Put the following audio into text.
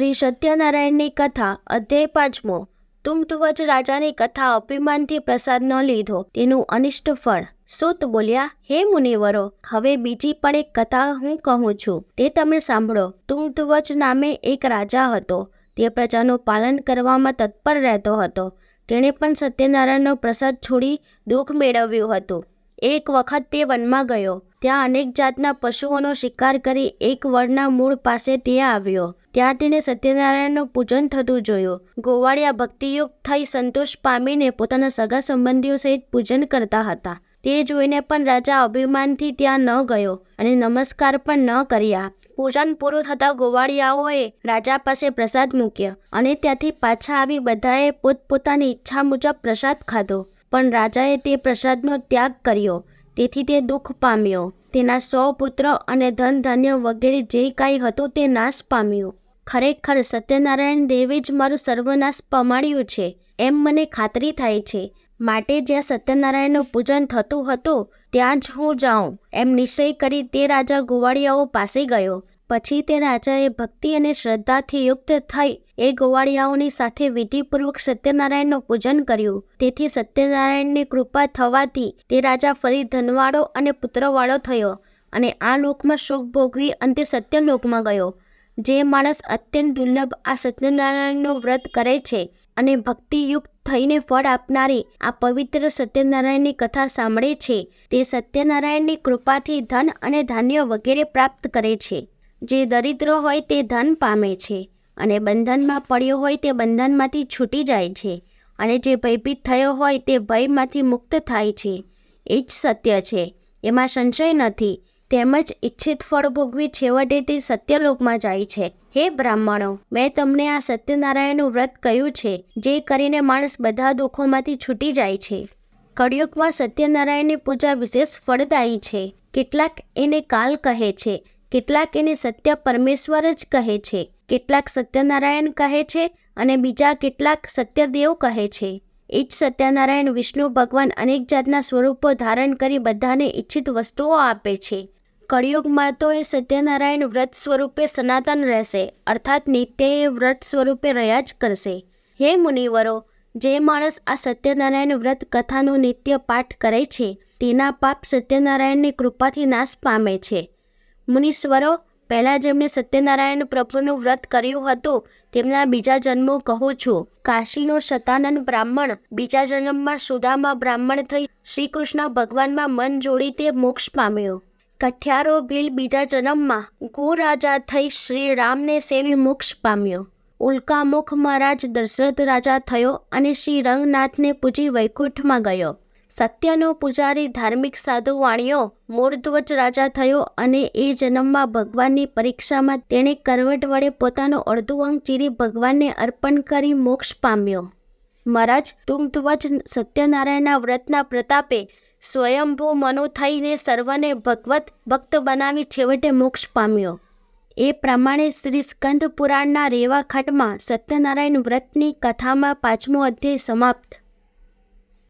શ્રી સત્યનારાયણની કથા, અધ્યાય પાંચમો. તુમતુવજ રાજાની કથા અભિમાનથી પ્રસાદ ન લીધો. તેનું અનિષ્ટ ફળ. સુત બોલ્યા, હે મુનિવરો, હવે બીજી પણ એક કથા હું કહું છું. તે તમે સાંભળો. તુમતુવજ નામે એક રાજા હતો. તે પ્રજાનું પાલન કરવામાં તત્પર રહેતો હતો. તેણે પણ સત્યનારાયણનો પ્રસાદ છોડી દુઃખ મેળવ્યું હતું. એક વખત તે વનમાં ગયો. ત્યાં અનેક જાતના પશુઓનો શિકાર કરી એક વડના મૂળ પાસે તે આવ્યો. ત્યાં તેણે સત્યનારાયણનું પૂજન થતું જોયું. ગોવાળિયા ભક્તિયુક્ત થઈ સંતોષ પામીને પોતાના સગા સંબંધીઓ સહિત પૂજન કરતા હતા. તે જોઈને પણ રાજા અભિમાનથી ત્યાં ન ગયો અને નમસ્કાર પણ ન કર્યા. પૂજન પૂરું થતાં ગોવાળિયાઓએ રાજા પાસે પ્રસાદ મૂક્યો અને ત્યાંથી પાછા આવી બધાએ પોતપોતાની ઈચ્છા મુજબ પ્રસાદ ખાધો. પણ રાજાએ તે પ્રસાદનો ત્યાગ કર્યો. તેથી તે દુઃખ પામ્યો. તેના સૌ પુત્ર અને ધન ધાન્ય વગેરે જે કાંઈ હતું તે નાશ પામ્યું. ખરેખર સત્યનારાયણ દેવે જ મારું સર્વનાશ પમાડ્યું છે, એમ મને ખાતરી થાય છે. માટે જ્યાં સત્યનારાયણનું પૂજન થતું હતું, ત્યાં જ હું જાઉં, એમ નિશ્ચય કરી તે રાજા ગોવાળિયાઓ પાસે ગયો. પછી તે રાજાએ ભક્તિ અને શ્રદ્ધાથી યુક્ત થઈ એ ગોવાળિયાઓની સાથે વિધિપૂર્વક સત્યનારાયણનું પૂજન કર્યું. તેથી સત્યનારાયણની કૃપા થવાથી તે રાજા ફરી ધનવાળો અને પુત્રવાળો થયો અને આ લોકમાં સુખ ભોગવી અંતે સત્યલોકમાં ગયો. જે માણસ અત્યંત દુર્લભ આ સત્યનારાયણનું વ્રત કરે છે અને ભક્તિયુક્ત થઈને ફળ આપનારી આ પવિત્ર સત્યનારાયણની કથા સાંભળે છે, તે સત્યનારાયણની કૃપાથી ધન અને ધાન્ય વગેરે પ્રાપ્ત કરે છે. જે દરિદ્ર હોય તે ધન પામે છે અને બંધનમાં પડ્યો હોય તે બંધનમાંથી છૂટી જાય છે અને જે ભયભીત થયો હોય તે ભયમાંથી મુક્ત થાય છે. એ જ સત્ય છે. એમાં સંશય નથી. તેમજ ઈચ્છિત ફળ ભોગવી છેવટે તે સત્યલોકમાં જાય છે. હે બ્રાહ્મણો, મેં તમને આ સત્યનારાયણનું વ્રત કહ્યું છે, જે કરીને માણસ બધા દુઃખોમાંથી છૂટી જાય છે. કળિયુગમાં સત્યનારાયણની પૂજા વિશેષ ફળદાયી છે. કેટલાક એને કાલ કહે છે, કેટલાક એને સત્ય પરમેશ્વર જ કહે છે, કેટલાક સત્યનારાયણ કહે છે અને બીજા કેટલાક સત્યદેવ કહે છે. એ જ સત્યનારાયણ વિષ્ણુ ભગવાન અનેક જાતના સ્વરૂપો ધારણ કરી બધાને ઈચ્છિત વસ્તુઓ આપે છે. કળિયુગમાં તો એ સત્યનારાયણ વ્રત સ્વરૂપે સનાતન રહેશે, અર્થાત નિત્ય એ વ્રત સ્વરૂપે રહ્યા જ કરશે. હે મુનિવરો, જે માણસ આ સત્યનારાયણ વ્રત કથાનું નિત્ય પાઠ કરે છે, તેના પાપ સત્યનારાયણની કૃપાથી નાશ પામે છે. મુનીશ્વરો પહેલાં જેમણે સત્યનારાયણ પ્રભુનું વ્રત કર્યું હતું, તેમના બીજા જન્મો કહું છું. કાશીનો શતાનંદ બ્રાહ્મણ, બીજા જન્મમાં સુદામા બ્રાહ્મણ થઈ શ્રી કૃષ્ણ ભગવાનમાં મન જોડી તે મોક્ષ પામ્યો. કઠિયારો ભીલ બીજા જન્મમાં ગો રાજા થઈ શ્રી રામને સેવી મોક્ષ પામ્યો. ઉલ્કામુખ મહારાજ દશરથ રાજા થયો અને શ્રી રંગનાથને પૂજી વૈકુંઠમાં ગયો. સત્યનો પૂજારી ધાર્મિક સાધુ વાણિયો મૂળધ્વજ રાજા થયો અને એ જન્મમાં ભગવાનની પરીક્ષામાં તેણે કરવટ વડે પોતાનો અડધું અંગ ચીરી ભગવાનને અર્પણ કરી મોક્ષ પામ્યો. મહારાજ તુંગધ્વજ સત્યનારાયણના વ્રતના પ્રતાપે સ્વયંભૂ મનો થઈને સર્વને ભગવત ભક્ત બનાવી છેવટે મોક્ષ પામ્યો. એ પ્રમાણે શ્રી સ્કંદ પુરાણના રેવા ખંડમાં સત્યનારાયણ વ્રતની કથામાં પાંચમો અધ્યાય સમાપ્ત